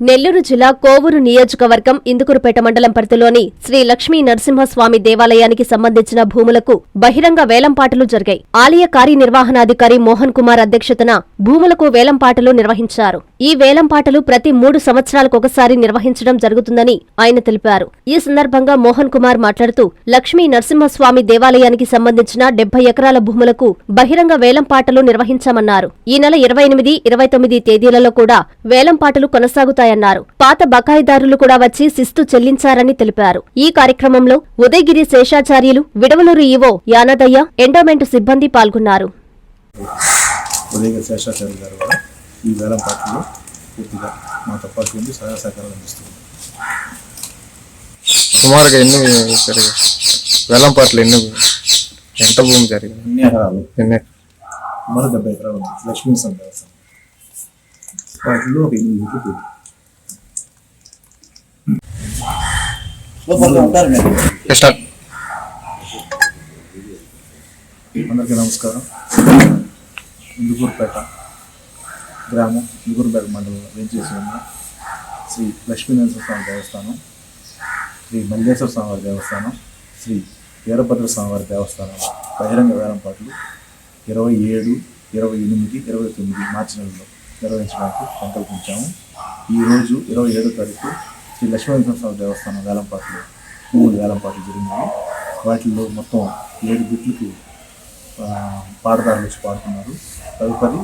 నెల్లూరు జిల్లా కోవూరు నియోజకవర్గం ఇందుకురుపేట మండలం పరిధిలోని శ్రీ లక్ష్మీ నరసింహస్వామి దేవాలయానికి సంబంధించిన భూములకు బహిరంగ వేలంపాటలు జరిగాయి. ఆలయ కార్యనిర్వహణాధికారి మోహన్ కుమార్ అధ్యక్షతన భూములకు వేలంపాటలు నిర్వహించారు. ఈ వేలంపాటలు ప్రతి మూడు సంవత్సరాలకొకసారి నిర్వహించడం జరుగుతుందని ఆయన తెలిపారు. ఈ సందర్భంగా మోహన్ కుమార్ మాట్లాడుతూ లక్ష్మీ నరసింహస్వామి దేవాలయానికి సంబంధించిన డెబ్బై ఎకరాల భూములకు బహిరంగ వేలంపాటలు నిర్వహించామన్నారు. ఈ నెల ఇరవై ఎనిమిది ఇరవై తొమ్మిది తేదీలలో కూడా వేలంపాటలు కొనసాగుతాయి కొనసాగుతాయన్నారు పాత బకాయిదారులు కూడా వచ్చి శిస్తు చెల్లించారని తెలిపారు. ఈ కార్యక్రమంలో ఉదయగిరి శేషాచార్యులు విడవలూరు ఈవో యానదయ్య ఎండోమెంట్ సిబ్బంది పాల్గొన్నారు. ఈ వేలం పూర్తిగా సహాయ సహకారాలు సుమారుగా ఎన్ని వేలం పాటలు ఎన్ని ఎంత భూమి జరిగింది? అన్ని ఎకరాలు? ఎన్ని సుమారు డెబ్బై ఎకరాలు ఉంది. లక్ష్మీ సందేశం వాటిలో ఒక ఎనిమిది అందరికీ నమస్కారం. ఇందుకూరుపేట గ్రామం ఇందుకూరుపేట మండలంలో వేంచేసి ఉన్న శ్రీ లక్ష్మీనరసింహ స్వామి దేవస్థానం శ్రీ మల్లేశ్వర స్వామివారి దేవస్థానం శ్రీ వీరభద్ర స్వామివారి దేవస్థానం బహిరంగ వేలంపాట్లు ఇరవై ఏడు ఇరవై ఎనిమిది ఇరవై తొమ్మిది మార్చి నెలలో నిర్వహించడానికి సంకల్పించాము. ఈరోజు ఇరవై ఏడో తారీఖు శ్రీ లక్ష్మీనరసింహ స్వామి దేవస్థానం వేలంపాట్లు మూడు వేలంపాట్లు జరిగినాయి వాటిల్లో మొత్తం ఏడు బిట్లకి పాటదారులు వచ్చి పాడుతున్నారు. తదుపరి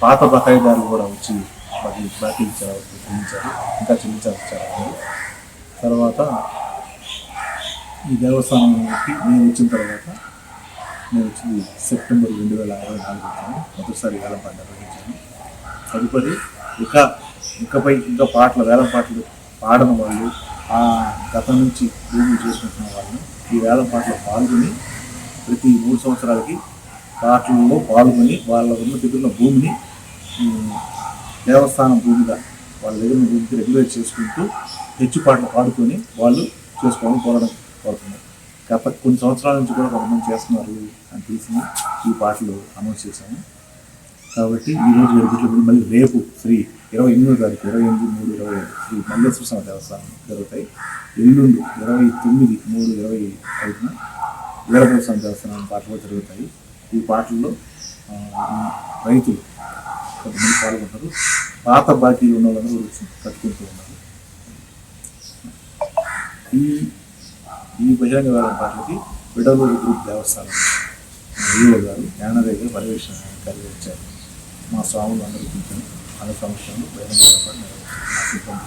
పాత బకాయిదారులు కూడా వచ్చి వాటి బాకీ ఇచ్చారు చెల్లించారు. ఇంకా చెల్లించాల్సి చాలా తర్వాత ఈ దేవస్థానంకి నేను వచ్చిన తర్వాత నేను వచ్చింది సెప్టెంబర్ రెండు వేల ఇరవై నాలుగు వచ్చాను. మొదటిసారి వేలం పాట నిర్వహించాను. తదుపరి ఇక ఇకపై ఇంకా పాటలు వేలం పాటలు పాడని వాళ్ళు ఆ గతం నుంచి భూమి చేసుకుంటున్న వాళ్ళు ఈ వేలం పాటలో పాల్గొని ప్రతి మూడు సంవత్సరాలకి పాటలలో పాల్గొని వాళ్ళ ఉన్న దగ్గర ఉన్న భూమిని దేవస్థానం భూమిగా వాళ్ళ దగ్గర భూమికి రెగ్యులేట్ చేసుకుంటూ హెచ్చు పాటలు పాడుకొని వాళ్ళు చేసుకోవడం కోరడం కోరుతున్నారు. గత కొన్ని సంవత్సరాల నుంచి కూడా కొంతమంది చేస్తున్నారు అని తెలిసి ఈ పాటలు అనౌన్స్ చేశాము. కాబట్టి ఈ రోజు మళ్ళీ రేపు శ్రీ ఇరవై ఎనిమిదో తారీఖు ఇరవై ఎనిమిది మూడు ఇరవై శ్రీ మల్లేశ్వర స్వామి దేవస్థానం జరుగుతాయి. ఎల్లుండి ఇరవై తొమ్మిది మూడు ఇరవై ఐదున వీరభద్ర స్వామి దేవస్థానం పాటలు జరుగుతాయి. ఈ పాటల్లో రైతులు కొంతమంది పాల్గొంటారు. పాత బాకీలు ఉన్న వాళ్ళందరూ కట్టుకుంటూ ఉన్నారు. ఈ ఈ భజన వేలం పాటలకి విడవలూరు గ్రూప్ దేవస్థానం ఈఓ గారు జ్ఞానరేఖ గారు పర్యవేక్షణ కలిగించారు మా స్వాములు అందరికీ కూర్చొని అనే సంవత్సరాలు సిబ్బంది